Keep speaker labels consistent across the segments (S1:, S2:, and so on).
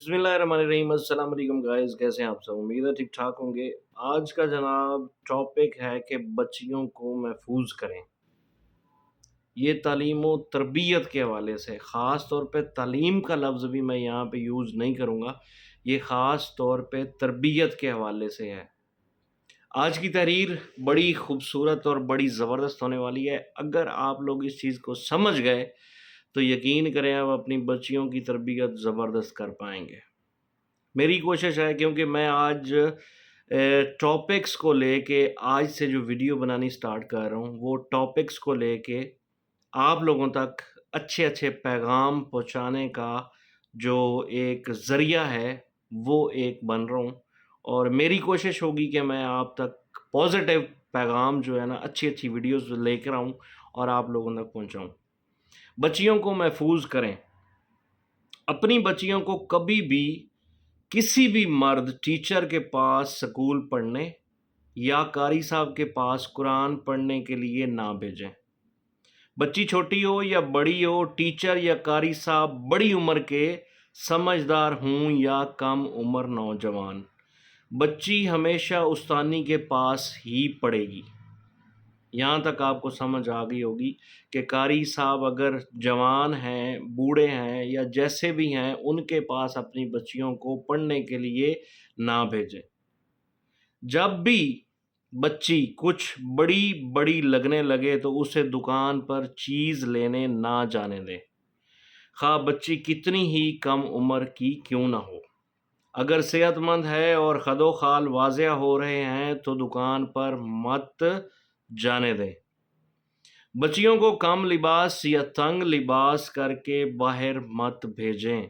S1: بسم اللہ الرحمن الرحیم، السلام علیکم گائز کیسے ہیں آپ سب؟ امید ہے ٹھیک ٹھاک ہوں گے۔ آج کا جناب ٹاپک ہے کہ بچیوں کو محفوظ کریں۔ یہ تعلیم و تربیت کے حوالے سے، خاص طور پہ تعلیم کا لفظ بھی میں یہاں پہ یوز نہیں کروں گا۔ یہ خاص طور پہ تربیت کے حوالے سے ہے۔ آج کی تحریر بڑی خوبصورت اور بڑی زبردست ہونے والی ہے۔ اگر آپ لوگ اس چیز کو سمجھ گئے تو یقین کریں آپ اپنی بچیوں کی تربیت زبردست کر پائیں گے۔ میری کوشش ہے کیونکہ میں آج ٹاپکس کو لے کے آج سے جو ویڈیو بنانی سٹارٹ کر رہا ہوں، وہ ٹاپکس کو لے کے آپ لوگوں تک اچھے اچھے پیغام پہنچانے کا جو ایک ذریعہ ہے، وہ ایک بن رہا ہوں۔ اور میری کوشش ہوگی کہ میں آپ تک پازیٹیو پیغام جو ہے نا، اچھی اچھی ویڈیوز لے کر آؤں اور آپ لوگوں تک پہنچاؤں۔ بچیوں کو محفوظ کریں۔ اپنی بچیوں کو کبھی بھی کسی بھی مرد ٹیچر کے پاس سکول پڑھنے یا قاری صاحب کے پاس قرآن پڑھنے کے لیے نہ بھیجیں۔ بچی چھوٹی ہو یا بڑی ہو، ٹیچر یا قاری صاحب بڑی عمر کے سمجھدار ہوں یا کم عمر نوجوان، بچی ہمیشہ استانی کے پاس ہی پڑے گی۔ یہاں تک آپ کو سمجھ آ گئی ہوگی کہ قاری صاحب اگر جوان ہیں، بوڑھے ہیں یا جیسے بھی ہیں، ان کے پاس اپنی بچیوں کو پڑھنے کے لیے نہ بھیجیں۔ جب بھی بچی کچھ بڑی بڑی لگنے لگے تو اسے دکان پر چیز لینے نہ جانے دیں۔ خواہ بچی کتنی ہی کم عمر کی کیوں نہ ہو۔ اگر صحت مند ہے اور خد و خال واضح ہو رہے ہیں تو دکان پر مت جانے دیں۔ بچیوں کو کم لباس یا تنگ لباس کر کے باہر مت بھیجیں،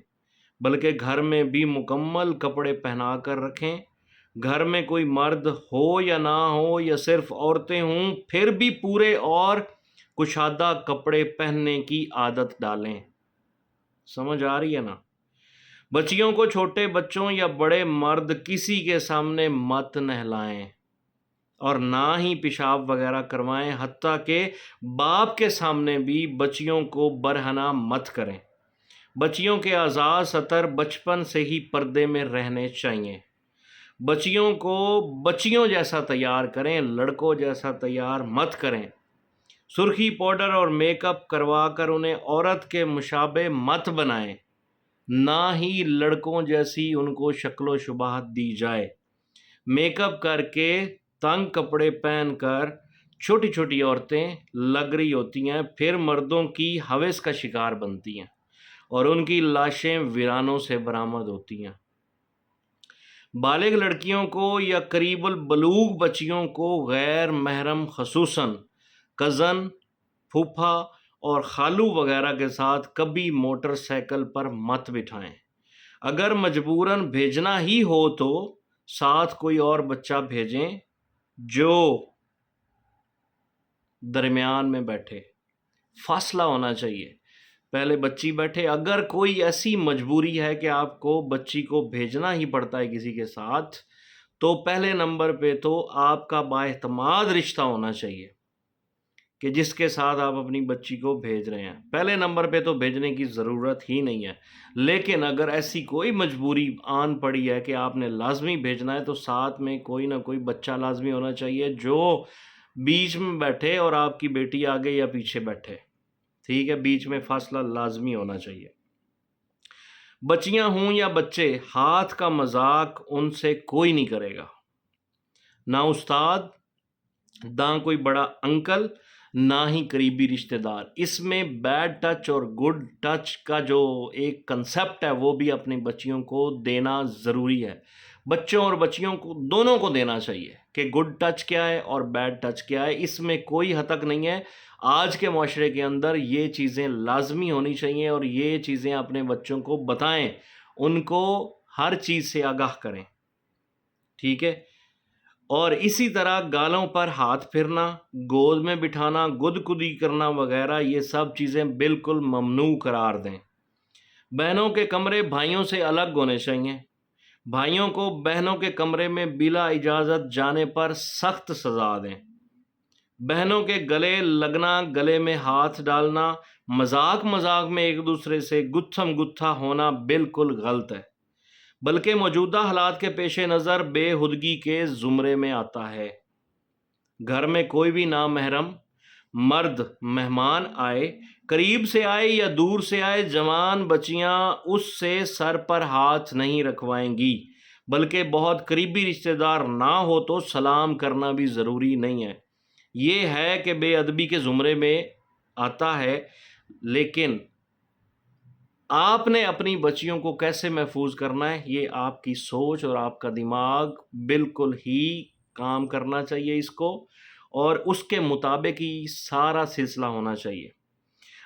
S1: بلکہ گھر میں بھی مکمل کپڑے پہنا کر رکھیں۔ گھر میں کوئی مرد ہو یا نہ ہو یا صرف عورتیں ہوں، پھر بھی پورے اور کشادہ کپڑے پہننے کی عادت ڈالیں۔ سمجھ آ رہی ہے نا؟ بچیوں کو چھوٹے بچوں یا بڑے مرد کسی کے سامنے مت نہلائیں۔ اور نہ ہی پیشاب وغیرہ کروائیں، حتیٰ کہ باپ کے سامنے بھی بچیوں کو برہنا مت کریں۔ بچیوں کے آزاد سطر بچپن سے ہی پردے میں رہنے چاہیے۔ بچیوں کو بچیوں جیسا تیار کریں، لڑکوں جیسا تیار مت کریں۔ سرخی پاؤڈر اور میک اپ کروا کر انہیں عورت کے مشابے مت بنائیں۔ نہ ہی لڑکوں جیسی ان کو شکل و شباہت دی جائے۔ میک اپ کر کے تنگ کپڑے پہن کر چھوٹی چھوٹی عورتیں لگ رہی ہوتی ہیں، پھر مردوں کی حوث کا شکار بنتی ہیں اور ان کی لاشیں ویرانوں سے برآمد ہوتی ہیں۔ بالغ لڑکیوں کو یا قریب البلوغ بچیوں کو غیر محرم، خصوصاً کزن، پھوپھا اور خالو وغیرہ کے ساتھ کبھی موٹر سائیکل پر مت بٹھائیں۔ اگر مجبوراً بھیجنا ہی ہو تو ساتھ کوئی اور بچہ بھیجیں۔ جو درمیان میں بیٹھے۔ فاصلہ ہونا چاہیے۔ پہلے بچی بیٹھے۔ اگر کوئی ایسی مجبوری ہے کہ آپ کو بچی کو بھیجنا ہی پڑتا ہے کسی کے ساتھ، تو پہلے نمبر پہ تو آپ کا با اعتماد رشتہ ہونا چاہیے۔ کہ جس کے ساتھ آپ اپنی بچی کو بھیج رہے ہیں۔ پہلے نمبر پہ تو بھیجنے کی ضرورت ہی نہیں ہے۔ لیکن اگر ایسی کوئی مجبوری آن پڑی ہے کہ آپ نے لازمی بھیجنا ہے تو ساتھ میں کوئی نہ کوئی بچہ لازمی ہونا چاہیے جو بیچ میں بیٹھے اور آپ کی بیٹی آگے یا پیچھے بیٹھے۔ ٹھیک ہے، بیچ میں فاصلہ لازمی ہونا چاہیے۔ بچیاں ہوں یا بچے، ہاتھ کا مذاق ان سے کوئی نہیں کرے گا۔ نہ استاد، نہ کوئی بڑا انکل نہ ہی قریبی رشتہ دار۔ اس میں بیڈ ٹچ اور گڈ ٹچ کا جو ایک کنسیپٹ ہے، وہ بھی اپنی بچیوں کو دینا ضروری ہے۔ بچوں اور بچیوں کو، دونوں کو دینا چاہیے کہ گڈ ٹچ کیا ہے اور بیڈ ٹچ کیا ہے۔ اس میں کوئی حد تک نہیں ہے۔ آج کے معاشرے کے اندر یہ چیزیں لازمی ہونی چاہیے اور یہ چیزیں اپنے بچوں کو بتائیں۔ ان کو ہر چیز سے آگاہ کریں۔ ٹھیک ہے؟ اور اسی طرح گالوں پر ہاتھ پھرنا، گود میں بٹھانا گد کدی کرنا وغیرہ، یہ سب چیزیں بالکل ممنوع قرار دیں۔ بہنوں کے کمرے بھائیوں سے الگ ہونے چاہیے۔ بھائیوں کو بہنوں کے کمرے میں بلا اجازت جانے پر سخت سزا دیں۔ بہنوں کے گلے لگنا، گلے میں ہاتھ ڈالنا، مذاق مذاق میں ایک دوسرے سے گتھم گتھا ہونا بالکل غلط ہے۔ بلکہ موجودہ حالات کے پیش نظر بے ہدگی کے زمرے میں آتا ہے۔ گھر میں کوئی بھی نامحرم، مرد، مہمان آئے، قریب سے آئے یا دور سے آئے، جوان بچیاں اس سے سر پر ہاتھ نہیں رکھوائیں گی۔ بلکہ بہت قریبی رشتہ دار نہ ہو تو سلام کرنا بھی ضروری نہیں ہے۔ یہ ہے کہ بے ادبی کے زمرے میں آتا ہے، لیکن آپ نے اپنی بچیوں کو کیسے محفوظ کرنا ہے؟ یہ آپ کی سوچ اور آپ کا دماغ بالکل ہی کام کرنا چاہیے اس کو اور اس کے مطابق ہی سارا سلسلہ ہونا چاہیے۔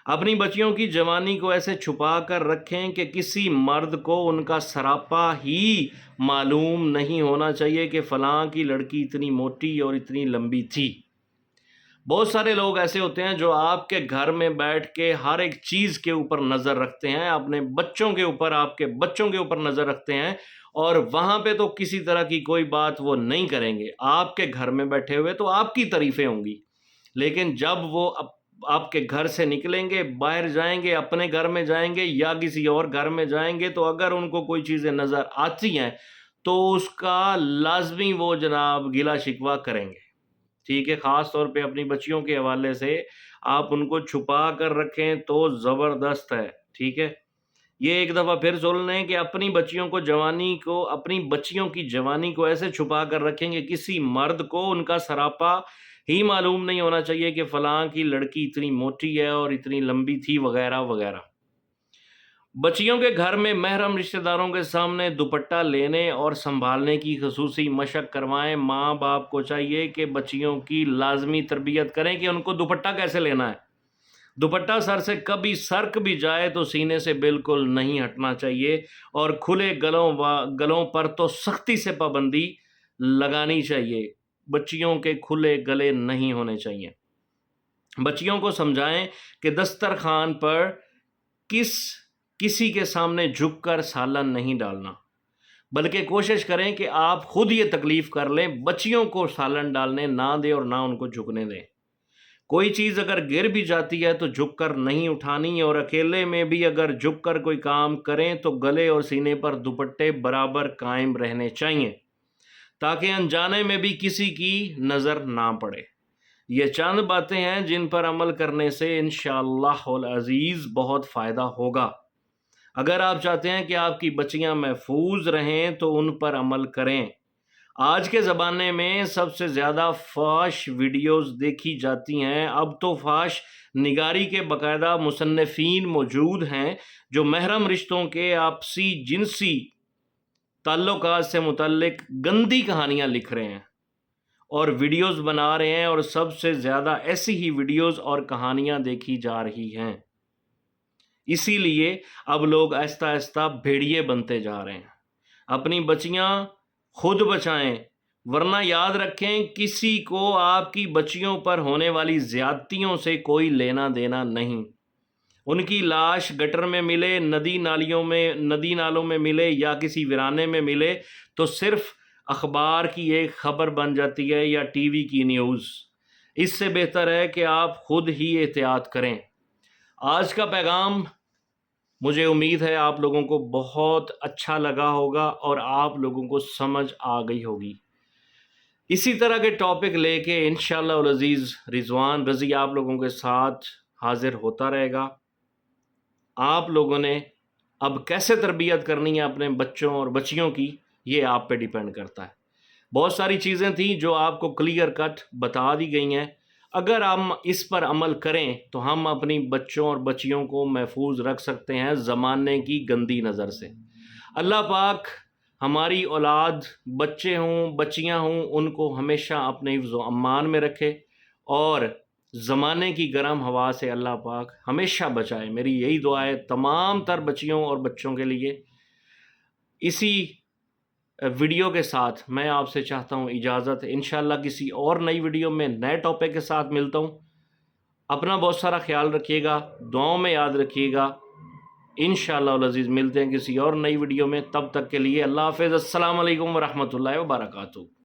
S1: اپنی بچیوں کی جوانی کو ایسے چھپا کر رکھیں کہ کسی مرد کو ان کا سراپا ہی معلوم نہیں ہونا چاہیے کہ فلاں کی لڑکی اتنی موٹی اور اتنی لمبی تھی۔ بہت سارے لوگ ایسے ہوتے ہیں جو آپ کے گھر میں بیٹھ کے ہر ایک چیز کے اوپر نظر رکھتے ہیں، اپنے بچوں کے اوپر، آپ کے بچوں کے اوپر نظر رکھتے ہیں اور وہاں پہ تو کسی طرح کی کوئی بات وہ نہیں کریں گے۔ آپ کے گھر میں بیٹھے ہوئے تو آپ کی تعریفیں ہوں گی، لیکن جب وہ آپ کے گھر سے نکلیں گے، باہر جائیں گے، اپنے گھر میں جائیں گے یا کسی اور گھر میں جائیں گے، تو اگر ان کو کوئی چیزیں نظر آتی ہیں تو اس کا لازمی وہ جناب گلا شکوا کریں گے۔ ٹھیک ہے، خاص طور پہ اپنی بچیوں کے حوالے سے آپ ان کو چھپا کر رکھیں تو زبردست ہے، ٹھیک ہے۔ یہ ایک دفعہ پھر سن لیں کہ اپنی بچیوں کو جوانی کو، اپنی بچیوں کی جوانی کو ایسے چھپا کر رکھیں گے، کسی مرد کو ان کا سراپا ہی معلوم نہیں ہونا چاہیے کہ فلاں کی لڑکی اتنی موٹی ہے اور اتنی لمبی تھی، وغیرہ وغیرہ۔ بچیوں کے گھر میں محرم رشتہ داروں کے سامنے دوپٹہ لینے اور سنبھالنے کی خصوصی مشق کروائیں۔ ماں باپ کو چاہیے کہ بچیوں کی لازمی تربیت کریں کہ ان کو دوپٹہ کیسے لینا ہے۔ دوپٹہ سر سے کبھی سرک بھی جائے تو سینے سے بالکل نہیں ہٹنا چاہیے اور کھلے گلوں گلوں پر تو سختی سے پابندی لگانی چاہیے۔ بچیوں کے کھلے گلے نہیں ہونے چاہیے۔ بچیوں کو سمجھائیں کہ دسترخوان پر کس کسی کے سامنے جھک کر سالن نہیں ڈالنا، بلکہ کوشش کریں کہ آپ خود یہ تکلیف کر لیں، بچیوں کو سالن ڈالنے نہ دیں اور نہ ان کو جھکنے دیں۔ کوئی چیز اگر گر بھی جاتی ہے تو جھک کر نہیں اٹھانی، اور اکیلے میں بھی اگر جھک کر کوئی کام کریں تو گلے اور سینے پر دوپٹے برابر قائم رہنے چاہیے، تاکہ انجانے میں بھی کسی کی نظر نہ پڑے۔ یہ چند باتیں ہیں جن پر عمل کرنے سے انشاءاللہ العزیز بہت فائدہ ہوگا۔ اگر آپ چاہتے ہیں کہ آپ کی بچیاں محفوظ رہیں تو ان پر عمل کریں۔ آج کے زمانے میں سب سے زیادہ فاش ویڈیوز دیکھی جاتی ہیں۔ اب تو فاش نگاری کے باقاعدہ مصنفین موجود ہیں جو محرم رشتوں کے آپسی جنسی تعلقات سے متعلق گندی کہانیاں لکھ رہے ہیں اور ویڈیوز بنا رہے ہیں اور سب سے زیادہ ایسی ہی ویڈیوز اور کہانیاں دیکھی جا رہی ہیں۔ اسی لیے اب لوگ آہستہ آہستہ بھیڑیے بنتے جا رہے ہیں۔ اپنی بچیاں خود بچائیں، ورنہ یاد رکھیں کسی کو آپ کی بچیوں پر ہونے والی زیادتیوں سے کوئی لینا دینا نہیں۔ ان کی لاش گٹر میں ملے، ندی نالیوں میں، ندی نالوں میں ملے یا کسی ویرانے میں ملے تو صرف اخبار کی ایک خبر بن جاتی ہے یا ٹی وی کی نیوز۔ اس سے بہتر ہے کہ آپ خود ہی احتیاط کریں۔ آج کا پیغام مجھے امید ہے آپ لوگوں کو بہت اچھا لگا ہوگا اور آپ لوگوں کو سمجھ آ گئی ہوگی۔ اسی طرح کے ٹاپک لے کے انشاءاللہ العزیز رضوان رضی آپ لوگوں کے ساتھ حاضر ہوتا رہے گا۔ آپ لوگوں نے اب کیسے تربیت کرنی ہے اپنے بچوں اور بچیوں کی، یہ آپ پہ ڈیپینڈ کرتا ہے۔ بہت ساری چیزیں تھیں جو آپ کو کلیئر کٹ بتا دی گئی ہیں۔ اگر ہم اس پر عمل کریں تو ہم اپنی بچوں اور بچیوں کو محفوظ رکھ سکتے ہیں زمانے کی گندی نظر سے۔ اللہ پاک ہماری اولاد، بچے ہوں، بچیاں ہوں، ان کو ہمیشہ اپنے حفظ و امان میں رکھے اور زمانے کی گرم ہوا سے اللہ پاک ہمیشہ بچائے۔ میری یہی دعا ہے تمام تر بچیوں اور بچوں کے لیے۔ اسی ویڈیو کے ساتھ میں آپ سے چاہتا ہوں اجازت، انشاءاللہ کسی اور نئی ویڈیو میں نئے ٹاپک کے ساتھ ملتا ہوں۔ اپنا بہت سارا خیال رکھیے گا، دعاؤں میں یاد رکھیے گا۔ انشاءاللہ العزیز ملتے ہیں کسی اور نئی ویڈیو میں۔ تب تک کے لیے اللہ حافظ، السلام علیکم ورحمۃ اللہ وبرکاتہ۔